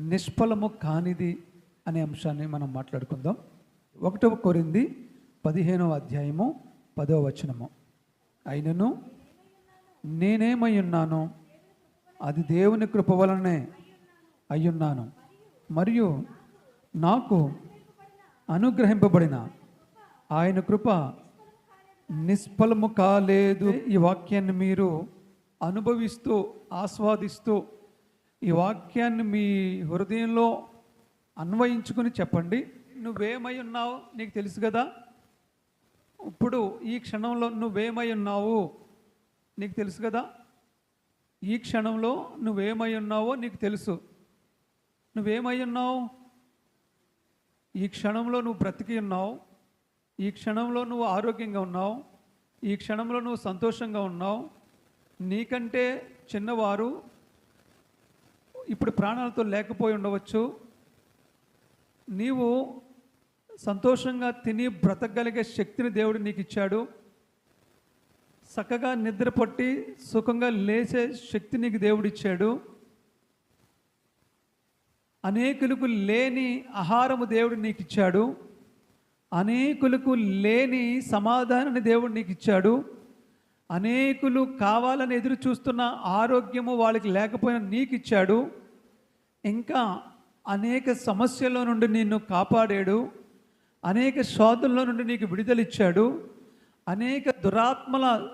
నిష్ఫలము కానిది అనే అంశాన్ని మనం మాట్లాడుకుందాం. ఒకటవ కొరింది పదిహేనవ అధ్యాయము పదవ వచనము. అయినను నేనేమై ఉన్నానో? అది దేవుని కృప వలనే అయ్యున్నాను. మరియు నాకు అనుగ్రహింపబడిన ఆయన కృప నిష్ఫలము కాలేదు. ఈ వాక్యాన్ని మీరు అనుభవిస్తూ ఆస్వాదిస్తూ ఈ వాక్యాన్ని మీ హృదయంలో అన్వయించుకుని చెప్పండి. నువ్వేమై ఉన్నావు? నీకు తెలుసు కదా? ఇప్పుడు ఈ క్షణంలో నువ్వేమై ఉన్నావు? నీకు తెలుసు కదా? ఈ క్షణంలో నువ్వేమై ఉన్నావో నీకు తెలుసు. నువ్వేమై ఉన్నావు? ఈ క్షణంలో నువ్వు బ్రతికి ఉన్నావు. ఈ క్షణంలో నువ్వు ఆరోగ్యంగా ఉన్నావు. ఈ క్షణంలో నువ్వు సంతోషంగా ఉన్నావు. నీకంటే చిన్నవారు ఇప్పుడు ప్రాణాలతో లేకపోయి ఉండవచ్చు. నీవు సంతోషంగా తిని బ్రతకగలిగే శక్తిని దేవుడు నీకు ఇచ్చాడు చక్కగా నిద్ర పట్టి సుఖంగా లేచే శక్తి నీకు దేవుడిచ్చాడు. అనేకులకు లేని ఆహారము దేవుడు నీకు ఇచ్చాడు అనేకులకు లేని సమాధానాన్ని దేవుడు నీకు ఇచ్చాడు అనేకులు కావాలని ఎదురు చూస్తున్న ఆరోగ్యము వాళ్ళకి లేకపోయినా నీకు ఇచ్చాడు. ఇంకా అనేక సమస్యల నుండి నిన్ను కాపాడాడు. అనేక శోధనల నుండి నీకు విడుదలిచ్చాడు అనేక దురాత్మల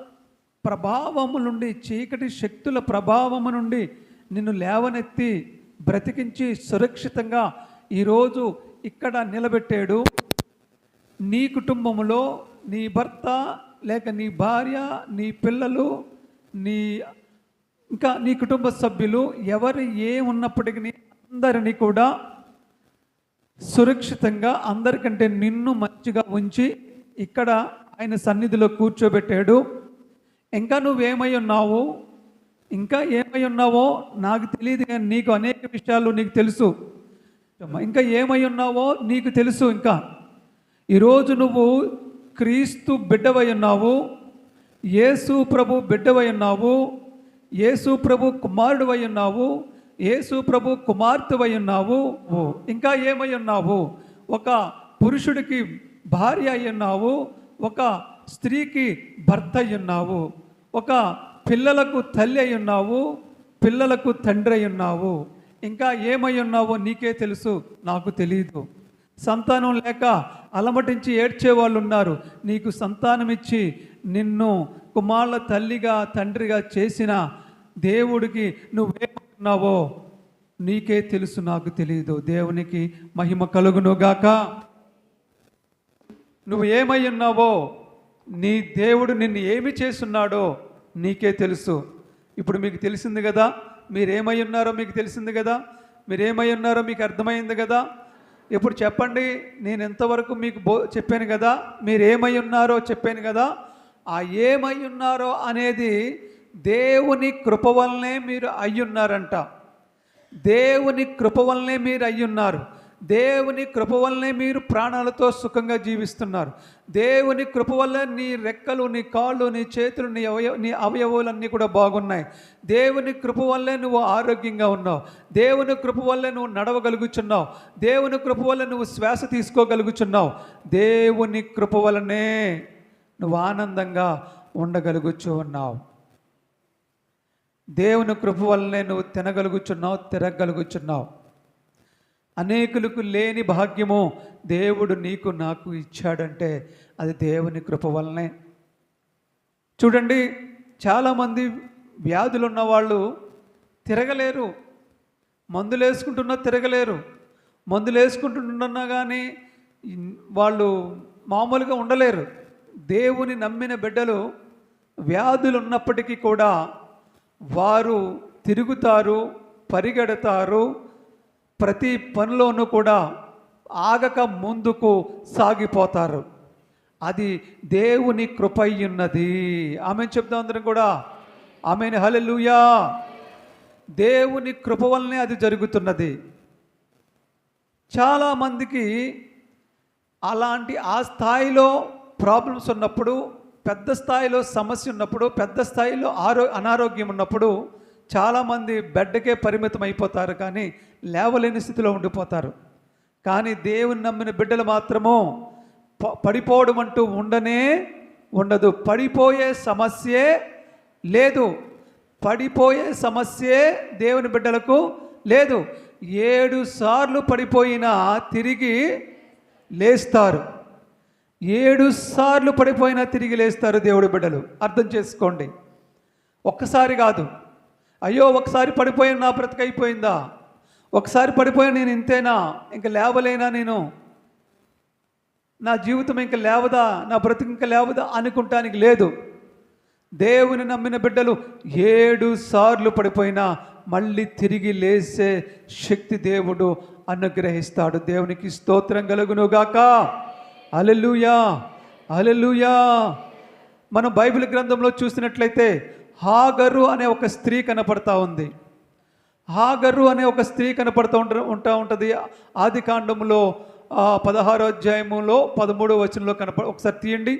ప్రభావము నుండి చీకటి శక్తుల ప్రభావము నుండి నిన్ను లేవనెత్తి బ్రతికించి సురక్షితంగా ఈరోజు ఇక్కడ నిలబెట్టాడు. నీ కుటుంబంలో నీ భర్త లేక నీ భార్య నీ పిల్లలు నీ ఇంకా నీ కుటుంబ సభ్యులు ఎవరు ఏ ఉన్నప్పటికీ అందరినీ కూడా సురక్షితంగా అందరికంటే నిన్ను మంచిగా ఉంచి ఇక్కడ ఆయన సన్నిధిలో కూర్చోబెట్టాడు. ఇంకా నువ్వేమై ఉన్నావు? ఇంకా ఏమై ఉన్నావో నాకు తెలియదు కానీ నీకు అనేక విషయాలు నీకు తెలుసు. ఇంకా ఏమై ఉన్నావో నీకు తెలుసు ఇంకా. ఈరోజు నువ్వు క్రీస్తు బిడ్డవై ఉన్నావు యేసు ప్రభు బిడ్డవై ఉన్నావు యేసు ప్రభు కుమారుడువై ఉన్నావు యేసు ప్రభు కుమార్తెవై ఉన్నావు ఓ, ఇంకా ఏమై ఉన్నావు? ఒక పురుషుడికి భార్య అయి ఉన్నావు ఒక స్త్రీకి భర్త అయి ఉన్నావు ఒక పిల్లలకు తల్లి అయి ఉన్నావు పిల్లలకు తండ్రి అయి ఉన్నావు. ఇంకా ఏమై ఉన్నావో నీకే తెలుసు నాకు తెలియదు సంతానం లేక అలమటించి ఏడ్చే వాళ్ళు ఉన్నారు నీకు సంతానం ఇచ్చి నిన్ను కుమారుల తల్లిగా తండ్రిగా చేసిన దేవుడికి నువ్వేమంటున్నావో నీకే తెలుసు నాకు తెలియదు దేవునికి మహిమ కలుగునుగాక నువ్వు ఏమై ఉన్నావో నీ దేవుడు నిన్ను ఏమి చేస్తున్నాడో నీకే తెలుసు. ఇప్పుడు మీకు తెలిసింది కదా మీరేమై ఉన్నారో మీకు తెలిసింది కదా మీరేమై ఉన్నారో మీకు అర్థమైంది కదా ఇప్పుడు చెప్పండి నేను ఎంతవరకు మీకు బో చెప్పాను కదా మీరు ఏమై ఉన్నారో చెప్పాను కదా ఆ ఏమై ఉన్నారో అనేది దేవుని కృప వల్లనే మీరు అయ్యున్నారంట. దేవుని కృప వల్లనే మీరు అయ్యున్నారు. దేవుని కృప వల్లనే మీరు ప్రాణాలతో సుఖంగా జీవిస్తున్నారు. దేవుని కృప వల్ల నీ రెక్కలు నీ కాళ్ళు నీ చేతులు నీ అవయవ నీ అవయవాలన్నీ కూడా బాగున్నాయి. దేవుని కృప వల్లే నువ్వు ఆరోగ్యంగా ఉన్నావు. దేవుని కృప వల్లే నువ్వు నడవగలుగుచున్నావు. దేవుని కృప వల్ల నువ్వు శ్వాస తీసుకోగలుగుచున్నావు. దేవుని కృప వల్లనే నువ్వు ఆనందంగా ఉండగలుగుచు ఉన్నావు. దేవుని కృప వల్లనే నువ్వు తినగలుగుచున్నావు తిరగలుగుచున్నావు అనేకులకు లేని భాగ్యము దేవుడు నీకు నాకు ఇచ్చాడంటే అది దేవుని కృప వల్లనే. చూడండి చాలామంది వ్యాధులు ఉన్నవాళ్ళు తిరగలేరు. మందులు వేసుకుంటున్నా తిరగలేరు. మందులు వేసుకుంటున్నా కానీ వాళ్ళు మామూలుగా ఉండలేరు. దేవుని నమ్మిన బిడ్డలు వ్యాధులు ఉన్నప్పటికీ కూడా వారు తిరుగుతారు పరిగెడతారు ప్రతి పనిలోనూ కూడా ఆగక ముందుకు సాగిపోతారు. అది దేవుని కృపయ్యున్నది. ఉన్నది ఆమె చెప్దాం అందరం కూడా. ఆమెను హలెలుయా దేవుని కృప వల్లనే అది జరుగుతున్నది. చాలామందికి అలాంటి ఆ స్థాయిలో ప్రాబ్లమ్స్ ఉన్నప్పుడు పెద్ద స్థాయిలో సమస్య ఉన్నప్పుడు పెద్ద స్థాయిలో ఆరో అనారోగ్యం ఉన్నప్పుడు చాలామంది బెడ్కే పరిమితం అయిపోతారు కానీ లేవలేని స్థితిలో ఉండిపోతారు. కానీ దేవుని నమ్మిన బిడ్డలు మాత్రము పడిపోవడం అంటూ ఉండనే ఉండదు. పడిపోయే సమస్యే లేదు. పడిపోయే సమస్యే దేవుని బిడ్డలకు లేదు. ఏడు సార్లు పడిపోయినా తిరిగి లేస్తారు. ఏడు సార్లు పడిపోయినా తిరిగి లేస్తారు దేవుడి బిడ్డలు. అర్థం చేసుకోండి. ఒక్కసారి కాదు. అయ్యో ఒకసారి పడిపోయిన నా బ్రతికైపోయిందా ఒకసారి పడిపోయిన నేను ఇంతేనా? ఇంక లేవలేనా నేను? నా జీవితం ఇంక లేవదా? నా బ్రతుకు ఇంక లేవదా? అనుకుంటానికి లేదు. దేవుని నమ్మిన బిడ్డలు ఏడు సార్లు పడిపోయినా మళ్ళీ తిరిగి లేసే శక్తి దేవుడు అనుగ్రహిస్తాడు. దేవునికి స్తోత్రం కలుగునుగాక. అలెలుయా అలెలుయా మనం బైబిల్ గ్రంథంలో చూసినట్లయితే హాగరు అనే ఒక స్త్రీ కనపడతా ఉంది. హాగరు అనే ఒక స్త్రీ కనపడుతూ ఉంట ఉంటా ఉంటుంది. ఆది కాండంలో పదహారో అధ్యాయములో పదమూడో వచనంలో కనప ఒకసారి తీయండి.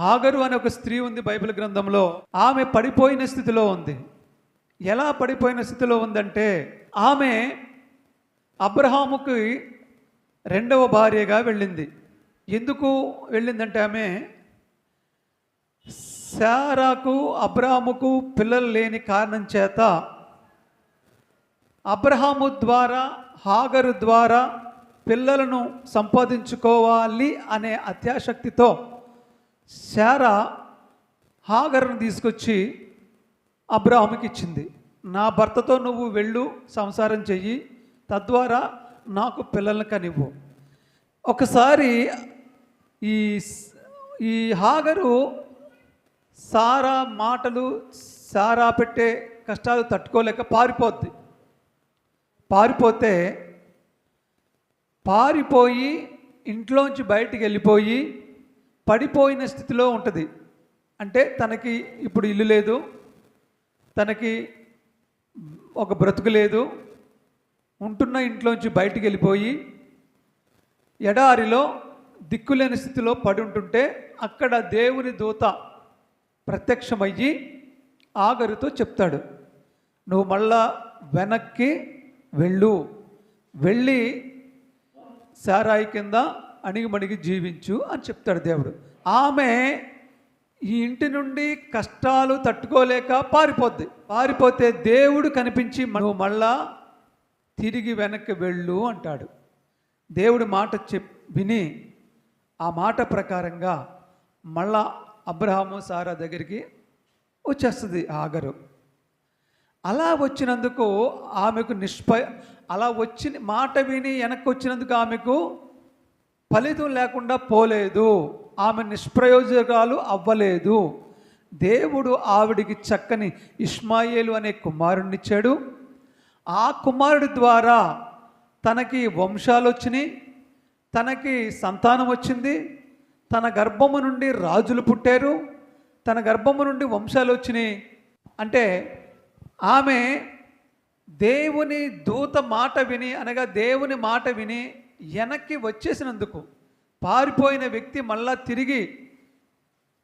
హాగరు అనే ఒక స్త్రీ ఉంది బైబిల్ గ్రంథంలో. ఆమె పడిపోయిన స్థితిలో ఉంది. ఎలా పడిపోయిన స్థితిలో ఉందంటే ఆమె అబ్రహాముకి రెండవ భార్యగా వెళ్ళింది. ఎందుకు వెళ్ళిందంటే ఆమె శారాకు అబ్రాహాముకు పిల్లలు లేని కారణం చేత అబ్రహాము ద్వారా హాగరు ద్వారా పిల్లలను సంపాదించుకోవాలి అనే అత్యాశక్తితో శారా హాగరును తీసుకొచ్చి అబ్రాహాముకి ఇచ్చింది. నా భర్తతో నువ్వు వెళ్ళు సంసారం చెయ్యి తద్వారా నాకు పిల్లల్ని కనివ్వు. ఒకసారి ఈ ఈ హాగరు సారా మాటలు సారా పెట్టే కష్టాలు తట్టుకోలేక పారిపోద్ది. పారిపోతే పారిపోయి ఇంట్లోంచి బయటికి వెళ్ళిపోయి పడిపోయిన స్థితిలో ఉంటుంది. అంటే తనకి ఇప్పుడు ఇల్లు లేదు తనకి ఒక బ్రతుకు లేదు ఉంటున్న ఇంట్లోంచి బయటికి వెళ్ళిపోయి ఎడారిలో దిక్కులేని స్థితిలో పడి ఉంటుంటే అక్కడ దేవుని దూత ప్రత్యక్షమయ్యి ఆగరుతో చెప్తాడు నువ్వు మళ్ళా వెనక్కి వెళ్ళు. వెళ్ళి సారాయి కింద అణిగిమణిగి జీవించు అని చెప్తాడు దేవుడు. ఆమె ఈ ఇంటి నుండి కష్టాలు తట్టుకోలేక పారిపోద్ది. పారిపోతే దేవుడు కనిపించి నువ్వు మళ్ళా తిరిగి వెనక్కి వెళ్ళు అంటాడు. దేవుడి మాట చెప్ విని ఆ మాట ప్రకారంగా మళ్ళా అబ్రహాము సారా దగ్గరికి వచ్చేస్తుంది ఆగరు. అలా వచ్చినందుకు ఆమెకు నిష్ప అలా వచ్చిన మాట విని వెనక్కి వచ్చినందుకు ఆమెకు ఫలితం లేకుండా పోలేదు. ఆమె నిష్ప్రయోజకాలు అవ్వలేదు. దేవుడు ఆవిడికి చక్కని ఇష్మాయేలు అనే కుమారుణ్ణిచ్చాడు ఆ కుమారుడి ద్వారా తనకి వంశాలు వచ్చినాయి తనకి సంతానం వచ్చింది. తన గర్భము నుండి రాజులు పుట్టారు. తన గర్భము నుండి వంశాలు వచ్చినాయి. అంటే ఆమె దేవుని దూత మాట విని అనగా దేవుని మాట విని వెనక్కి వచ్చేసినందుకు పారిపోయిన వ్యక్తి మళ్ళా తిరిగి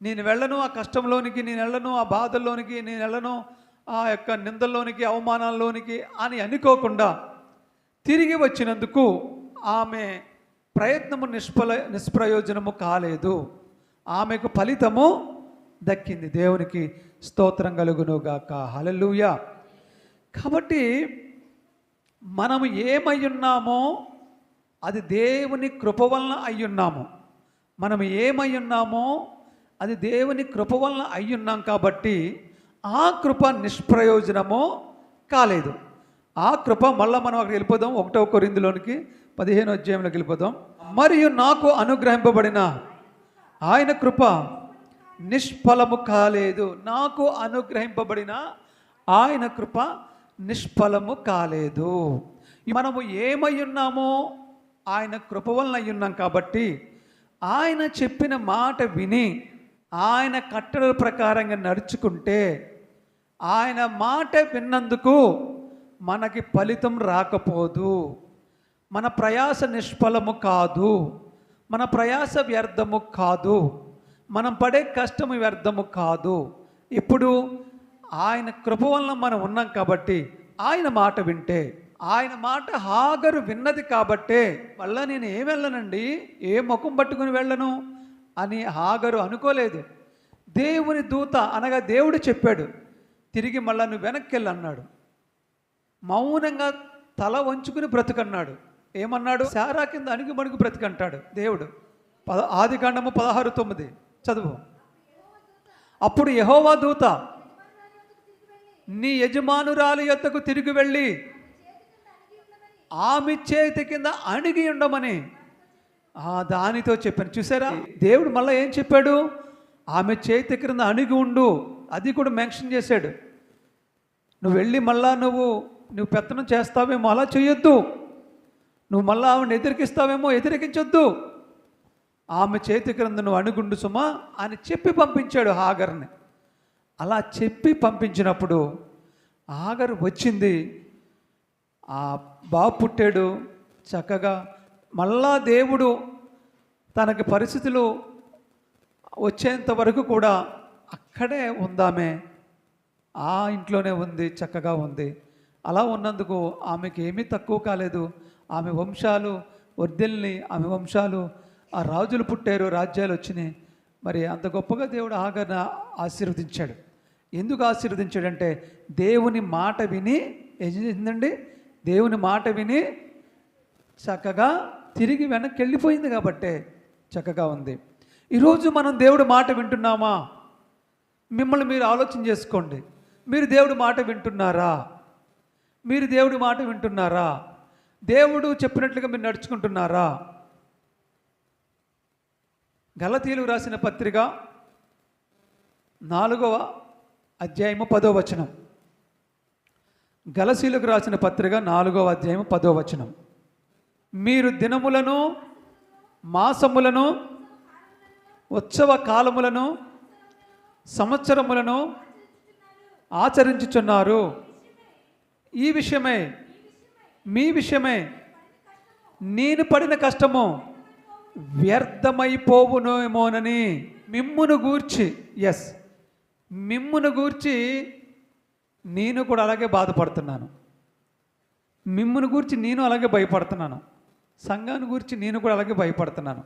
నేను వెళ్ళను ఆ కష్టంలోనికి నేను వెళ్ళను ఆ బాధల్లోనికి నేను వెళ్ళను ఆ యొక్క నిందల్లోనికి అవమానాల్లోనికి అని అనుకోకుండా తిరిగి వచ్చినందుకు ఆమె ప్రయత్నము నిష్ఫల నిష్ప్రయోజనము కాలేదు. ఆమెకు ఫలితము దక్కింది. దేవునికి స్తోత్రం కలుగునుగాక. హలలుయ కాబట్టి మనము ఏమై ఉన్నామో అది దేవుని కృప వలన అయ్యున్నాము. మనం ఏమై ఉన్నామో అది దేవుని కృప వలన అయ్యున్నాం కాబట్టి ఆ కృప నిష్ప్రయోజనము కాలేదు. ఆ కృప మళ్ళీ మనం అక్కడికి వెళ్ళిపోదాం. ఒకటో కొరిందులోనికి పదిహేను అధ్యాయంలోకి వెళ్ళిపోదాం. మరియు నాకు అనుగ్రహింపబడిన ఆయన కృప నిష్ఫలము కాలేదు. నాకు అనుగ్రహింపబడిన ఆయన కృప నిష్ఫలము కాలేదు. మనము ఏమై ఉన్నామో ఆయన కృప వలన ఉన్నాం కాబట్టి ఆయన చెప్పిన మాట విని ఆయన కట్టడల ప్రకారంగా నడుచుకుంటే ఆయన మాట విన్నందుకు మనకి ఫలితం రాకపోదు. మన ప్రయాస నిష్ఫలము కాదు మన ప్రయాస వ్యర్థము కాదు మనం పడే కష్టము వ్యర్థము కాదు. ఇప్పుడు ఆయన కృప వలన మనం ఉన్నాం కాబట్టి ఆయన మాట వింటే ఆయన మాట హాగరు విన్నది కాబట్టే వల్ల నేను ఏం వెళ్ళనండి? ఏ ముఖం పట్టుకుని వెళ్ళను? అని హాగరు అనుకోలేదు. దేవుని దూత అనగా దేవుడు చెప్పాడు తిరిగి మళ్ళా నువ్వు వెనక్కి వెళ్ళన్నాడు మౌనంగా తల వంచుకుని బ్రతుకన్నాడు. ఏమన్నాడు? శారా కింద అణిగి మణుగు బ్రతికంటాడు. దేవుడు. పద ఆది కాండము పదహారు తొమ్మిది. చదువు. అప్పుడు యహోవా దూత నీ యజమానురాలి యొద్దకు తిరిగి వెళ్ళి ఆమె చేతి కింద అణిగి ఉండమని ఆ దానితో చెప్పాను. చూసారా? దేవుడు మళ్ళీ ఏం చెప్పాడు? ఆమె చేతి క్రింద అణిగి ఉండు. అది కూడా మెన్షన్ చేశాడు. నువ్వు వెళ్ళి మళ్ళా నువ్వు నువ్వు పెత్తనం చేస్తావేమో అలా చేయొద్దు నువ్వు మళ్ళీ ఆమెను ఎదిరికిస్తావేమో ఎదిరికించొద్దు. ఆమె చేతి క్రింద నువ్వు అణుగుండు సుమా అని చెప్పి పంపించాడు హాగర్ని. అలా చెప్పి పంపించినప్పుడు ఆగరు వచ్చింది. ఆ బాబు పుట్టాడు చక్కగా మళ్ళా దేవుడు తనకి పరిస్థితులు వచ్చేంత వరకు కూడా అక్కడే ఉందామే. ఆ ఇంట్లోనే ఉంది చక్కగా ఉంది. అలా ఉన్నందుకు ఆమెకి ఏమీ తక్కువ కాలేదు. ఆమె వంశాలు వర్ధిల్ని ఆమె వంశాలు ఆ రాజులు పుట్టారు రాజ్యాలు వచ్చినాయి. మరి అంత గొప్పగా దేవుడు ఆగన ఆశీర్వదించాడు. ఎందుకు ఆశీర్వదించాడంటే దేవుని మాట విని ఏం చేసిందండి? దేవుని మాట విని చక్కగా తిరిగి వెనక్కి వెళ్ళిపోయింది కాబట్టే చక్కగా ఉంది. ఈరోజు మనం దేవుడి మాట వింటున్నామా? మిమ్మల్ని మీరు ఆలోచన చేసుకోండి. మీరు దేవుడి మాట వింటున్నారా? మీరు దేవుడి మాట వింటున్నారా? దేవుడు చెప్పినట్లుగా మీరు నడుచుకుంటున్నారా? గలతీలు రాసిన పత్రిక నాలుగవ అధ్యాయము పదో వచనం. గలసీలకు రాసిన పత్రిక నాలుగవ అధ్యాయము పదో వచనం. మీరు దినములను మాసములను ఉత్సవ కాలములను సంవత్సరములను ఆచరించుచున్నారు. ఈ విషయమే మీ విషయమే. నేను పడిన కష్టము వ్యర్థమైపోవునేమోనని మిమ్మును గూర్చి ఎస్ మిమ్మును గూర్చి నేను కూడా అలాగే బాధపడుతున్నాను. మిమ్మును గూర్చి నేను అలాగే భయపడుతున్నాను. సంఘాన్ని గురించి నేను కూడా అలాగే భయపడుతున్నాను.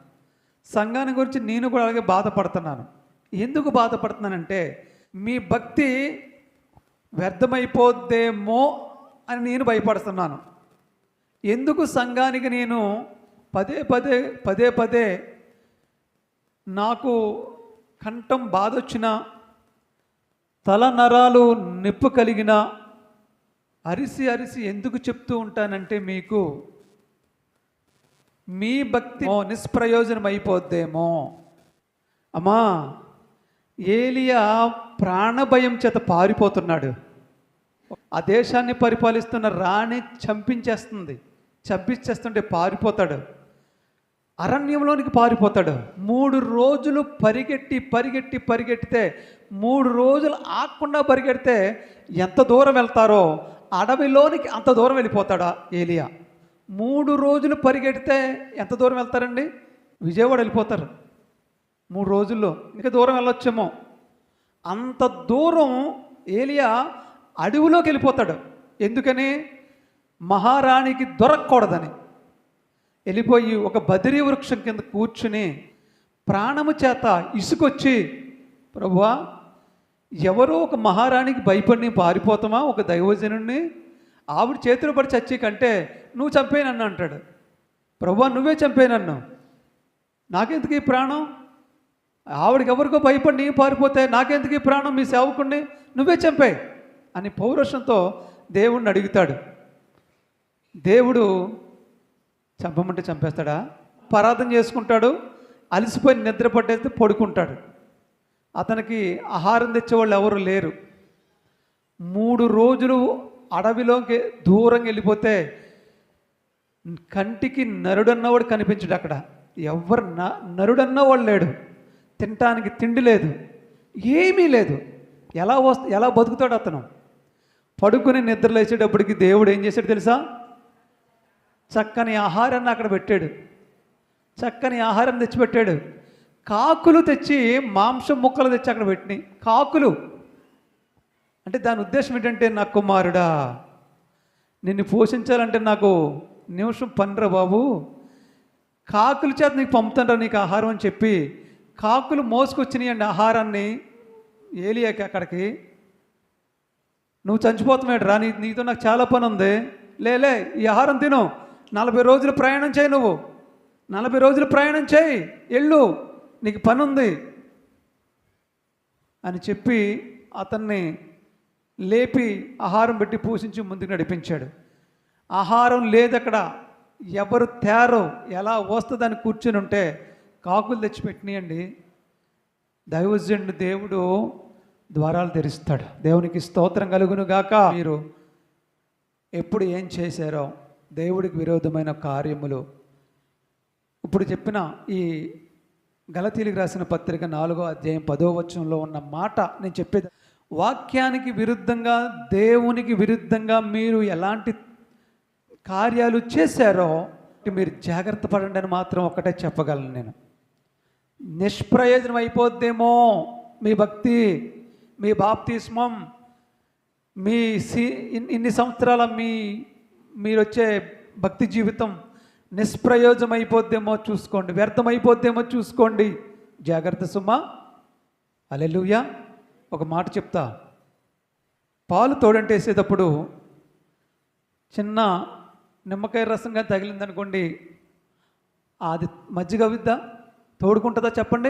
సంఘాన్ని గురించి నేను కూడా అలాగే బాధపడుతున్నాను. ఎందుకు బాధపడుతున్నానంటే మీ భక్తి వ్యర్థమైపోద్దేమో అని నేను భయపడుతున్నాను. ఎందుకు సంఘానికి నేను పదే పదే పదే పదే నాకు కంఠం బాధొచ్చిన తల నరాలు నొప్పి కలిగిన అరిసి అరిసి ఎందుకు చెప్తూ ఉంటానంటే మీకు మీ భక్తి నిష్ప్రయోజనం అయిపోద్దేమో అమ్మా ఏలియా ప్రాణభయం చేత పారిపోతున్నాడు. ఆ దేశాన్ని పరిపాలిస్తున్న రాణి చంపించేస్తుంది. చంపించేస్తుంటే పారిపోతాడు. అరణ్యంలోనికి పారిపోతాడు. మూడు రోజులు పరిగెట్టి పరిగెట్టి పరిగెట్టితే మూడు రోజులు ఆకుండా పరిగెడితే ఎంత దూరం వెళ్తారో అడవిలోనికి అంత దూరం వెళ్ళిపోతాడా ఏలియా. మూడు రోజులు పరిగెడితే ఎంత దూరం వెళ్తారండి? విజయవాడ వెళ్ళిపోతారు. మూడు రోజుల్లో. ఇంకా దూరం వెళ్ళొచ్చేమో. అంత దూరం ఏలియా అడవిలోకి వెళ్ళిపోతాడు. ఎందుకని? మహారాణికి దొరకకూడదని. వెళ్ళిపోయి ఒక బదిరి వృక్షం కింద కూర్చుని ప్రాణము చేత ఇసుకొచ్చి ప్రభువా ఎవరో ఒక మహారాణికి భయపడి పారిపోతామా? ఒక దైవజనుడిని ఆవిడ చేతిలో పడి చచ్చి కంటే నువ్వు చంపేనన్ను అంటాడు. ప్రభువా నువ్వే చంపేనన్ను. నాకెందుకు ఈ ప్రాణం? ఆవిడకి ఎవరికో భయపడి నీ పారిపోతే నాకెందుకు ఈ ప్రాణం? మీ సేవకుడిని నువ్వే చంపే అని పౌరుషంతో దేవుణ్ణి అడుగుతాడు. దేవుడు చంపమంటే చంపేస్తాడా? పరాధం చేసుకుంటాడు అలసిపోయి నిద్ర పట్టేస్తే పడుకుంటాడు. అతనికి ఆహారం తెచ్చేవాళ్ళు ఎవరు లేరు. మూడు రోజులు అడవిలోకి దూరంగా వెళ్ళిపోతే కంటికి నరుడన్నవాడు కనిపించడు అక్కడ. ఎవరు న నరుడన్నవాడు లేడు. తినటానికి తిండి లేదు. ఏమీ లేదు. ఎలా వస్త ఎలా బతుకుతాడు అతను? పడుకుని నిద్ర లేచేటప్పటికి దేవుడు ఏం చేశాడు తెలుసా? చక్కని ఆహారాన్ని అక్కడ పెట్టాడు. చక్కని ఆహారం తెచ్చిపెట్టాడు. కాకులు తెచ్చి మాంసం ముక్కలు తెచ్చి అక్కడ పెట్టినాయి. కాకులు. అంటే దాని ఉద్దేశం ఏంటంటే నా కుమారుడా నిన్ను పోషించాలంటే నాకు నిమిషం పనిరా బాబు. కాకుల చేత నీకు పంపుతాండ్రా నీకు ఆహారం అని చెప్పి కాకులు మోసుకొచ్చినాయండి ఆహారాన్ని ఏలియాకి అక్కడికి. నువ్వు చచ్చిపోతున్నాడు రా నీ నీతో నాకు చాలా పని ఉంది లేలే ఈ ఆహారం తిను. నలభై రోజులు ప్రయాణం చేయి నువ్వు. నలభై రోజులు ప్రయాణం చేయి. ఎళ్ళు నీకు పని ఉంది అని చెప్పి అతన్ని లేపి ఆహారం పెట్టి పోషించి ముందుకు నడిపించాడు. ఆహారం లేదు అక్కడ ఎవరు తేరో ఎలా వస్తుందని కూర్చుని ఉంటే కాకులు తెచ్చిపెట్టినాయండి దైవజనుడు దేవుడు ద్వారాలు తెరుస్తాడు. దేవునికి స్తోత్రం కలుగును గాక. మీరు ఎప్పుడు ఏం చేశారో దేవుడికి విరోధమైన కార్యములు. ఇప్పుడు చెప్పిన ఈ గలతీలికి రాసిన పత్రిక నాలుగో అధ్యాయం పదో వచనంలో ఉన్న మాట నేను చెప్పేది. వాక్యానికి విరుద్ధంగా దేవునికి విరుద్ధంగా మీరు ఎలాంటి కార్యాలు చేశారో మీరు జాగ్రత్త పడండి అని మాత్రం ఒకటే చెప్పగలను నేను. నిష్ప్రయోజనం అయిపోద్దేమో మీ భక్తి మీ బాప్తిస్మం మీ సి ఇన్ని సంవత్సరాల మీ మీరు వచ్చే భక్తి జీవితం నిష్ప్రయోజనం చూసుకోండి వ్యర్థం అయిపోద్దేమో చూసుకోండి. జాగ్రత్త సుమా అలెలుయా ఒక మాట చెప్తా. పాలు తోడంటేసేటప్పుడు చిన్న నిమ్మకాయ రసంగా తగిలిందనుకోండి అది మజ్జిగ అవుద్దా? తోడుకుంటుందా చెప్పండి?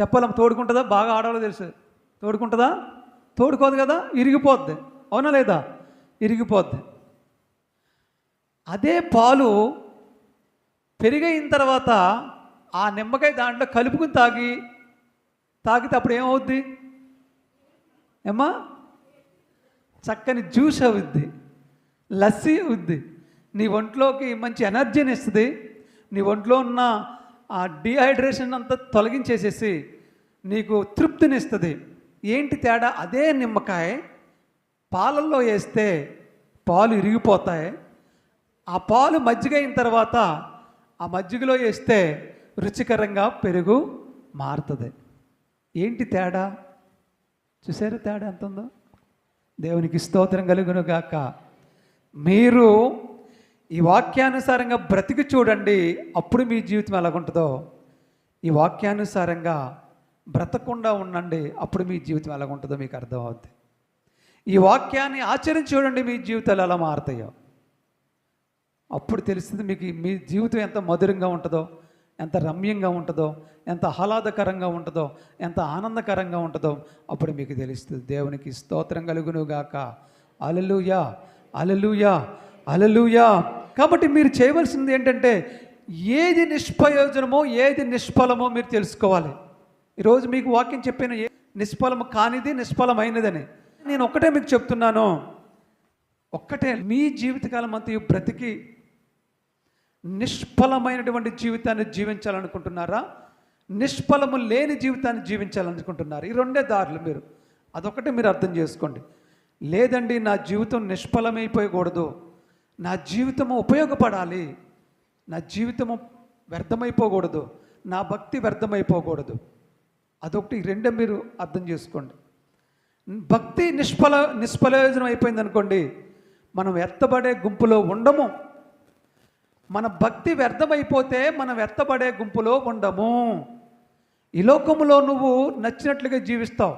చెప్పాలమ్మ తోడుకుంటుందా? బాగా ఆడాలో తెలుసు. తోడుకుంటుందా? తోడుకోదు కదా? ఇరిగిపోద్ది. అవునా లేదా? ఇరిగిపోద్ది. అదే పాలు పెరిగైన తర్వాత ఆ నిమ్మకాయ దాంట్లో కలుపుకుని తాగి తాగితే అప్పుడు ఏమవుద్ది? ఏమ్మా? చక్కని జ్యూస్ అవుద్ది లస్సీ అవుద్ది. నీ ఒంట్లోకి మంచి ఎనర్జీని ఇస్తుంది నీ ఒంట్లో ఉన్న ఆ డిహైడ్రేషన్ అంతా తొలగించేసేసి నీకు తృప్తిని ఇస్తుంది ఏంటి తేడా? అదే నిమ్మకాయ పాలల్లో వేస్తే పాలు ఇరిగిపోతాయి. ఆ పాలు మజ్జిగ అయిన తర్వాత ఆ మజ్జిగలో వేస్తే రుచికరంగా పెరుగు మారుతుంది. ఏంటి తేడా? చూసారు తేడా ఎంత ఉందో దేవునికి స్తోత్రం కలుగును గాక. మీరు ఈ వాక్యానుసారంగా బ్రతికి చూడండి అప్పుడు మీ జీవితం ఎలాగుంటుందో. ఈ వాక్యానుసారంగా బ్రతకుండా ఉండండి అప్పుడు మీ జీవితం ఎలాగుంటుందో మీకు అర్థమవుద్ది. ఈ వాక్యాన్ని ఆచరించి చూడండి మీ జీవితాలు ఎలా మారుతాయో. అప్పుడు తెలుస్తుంది మీకు మీ జీవితం ఎంత మధురంగా ఉంటుందో ఎంత రమ్యంగా ఉంటుందో ఎంత ఆహ్లాదకరంగా ఉంటుందో ఎంత ఆనందకరంగా ఉంటుందో అప్పుడు మీకు తెలుస్తుంది. దేవునికి స్తోత్రం కలుగునుగాక. అలలుయా అలలుయా అలలుయా కాబట్టి మీరు చేయవలసింది ఏంటంటే ఏది నిష్ప్రయోజనమో ఏది నిష్ఫలమో మీరు తెలుసుకోవాలి. ఈరోజు మీకు వాక్యం చెప్పిన ఏ నిష్ఫలము కానిది నిష్ఫలమైనదని. నేను ఒక్కటే మీకు చెప్తున్నాను. ఒక్కటే మీ జీవితకాలం అంతా బ్రతికి నిష్ఫలమైనటువంటి జీవితాన్ని జీవించాలనుకుంటున్నారా? నిష్ఫలము లేని జీవితాన్ని జీవించాలనుకుంటున్నారు. ఈ రెండే దారులు మీరు. అదొకటి మీరు అర్థం చేసుకోండి. లేదండి నా జీవితం నిష్ఫలమైపోయకూడదు. నా జీవితము ఉపయోగపడాలి. నా జీవితము వ్యర్థమైపోకూడదు. నా భక్తి వ్యర్థమైపోకూడదు. అదొకటి. రెండే మీరు అర్థం చేసుకోండి. భక్తి నిష్ఫల నిష్ఫలయోజనం అయిపోయింది అనుకోండి మనం ఎత్తబడే గుంపులో ఉండము. మన భక్తి వ్యర్థమైపోతే మనం ఎత్తబడే గుంపులో ఉండము. ఈ లోకంలో నువ్వు నచ్చినట్లుగా జీవిస్తావు.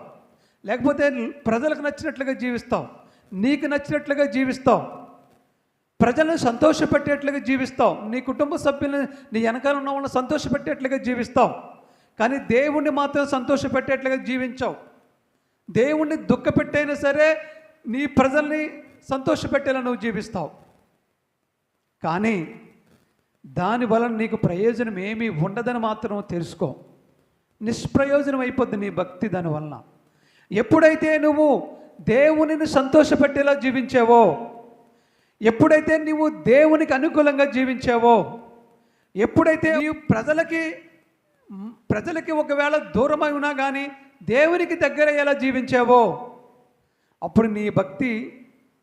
లేకపోతే ప్రజలకు నచ్చినట్లుగా జీవిస్తావు. నీకు నచ్చినట్లుగా జీవిస్తావు. ప్రజలను సంతోషపెట్టేట్లుగా జీవిస్తావు. నీ కుటుంబ సభ్యులను నీ వెనకాల ఉన్న వాళ్ళని సంతోషపెట్టేట్లుగా జీవిస్తావు. కానీ దేవుణ్ణి మాత్రం సంతోషపెట్టేట్లుగా జీవించావు. దేవుణ్ణి దుఃఖపెట్టైనా సరే నీ ప్రజల్ని సంతోషపెట్టేలా నువ్వు జీవిస్తావు. కానీ దాని వలన నీకు ప్రయోజనం ఏమీ ఉండదని మాత్రం తెలుసుకో. నిష్ప్రయోజనం అయిపోద్ది నీ భక్తి దాని వలన. ఎప్పుడైతే నువ్వు దేవునిని సంతోషపెట్టేలా జీవించావో ఎప్పుడైతే నువ్వు దేవునికి అనుకూలంగా జీవించావో ఎప్పుడైతే నీవు ప్రజలకి ప్రజలకి ఒకవేళ దూరమై ఉన్నా కానీ దేవునికి దగ్గరయ్యేలా జీవించావో అప్పుడు నీ భక్తి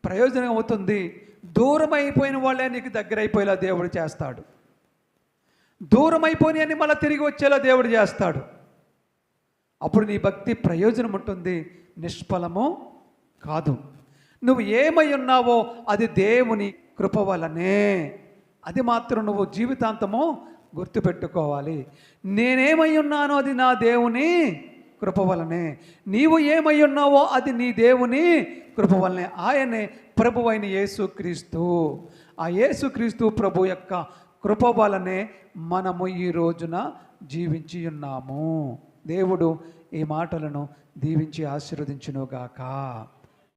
ప్రయోజనం అవుతుంది. దూరం అయిపోయిన వాళ్ళే నీకు దగ్గర అయిపోయేలా దేవుడు చేస్తాడు. దూరం అయిపోయినని మళ్ళీ తిరిగి వచ్చేలా దేవుడు చేస్తాడు. అప్పుడు నీ భక్తి ప్రయోజనం ఉంటుంది. నిష్ఫలము కాదు. నువ్వు ఏమై ఉన్నావో అది దేవుని కృప వలనే అది మాత్రం నువ్వు జీవితాంతము గుర్తుపెట్టుకోవాలి. నేనేమై ఉన్నానో అది నా దేవుని కృప వలనే. నీవు ఏమై ఉన్నావో అది నీ దేవుని కృప వలనే. ఆయనే ప్రభు అయిన యేసుక్రీస్తు. ఆ యేసుక్రీస్తు ప్రభు యొక్క కృప వలనే మనము ఈ రోజున జీవించి ఉన్నాము. దేవుడు ఈ మాటలను దీవించి ఆశీర్వదించునుగాక.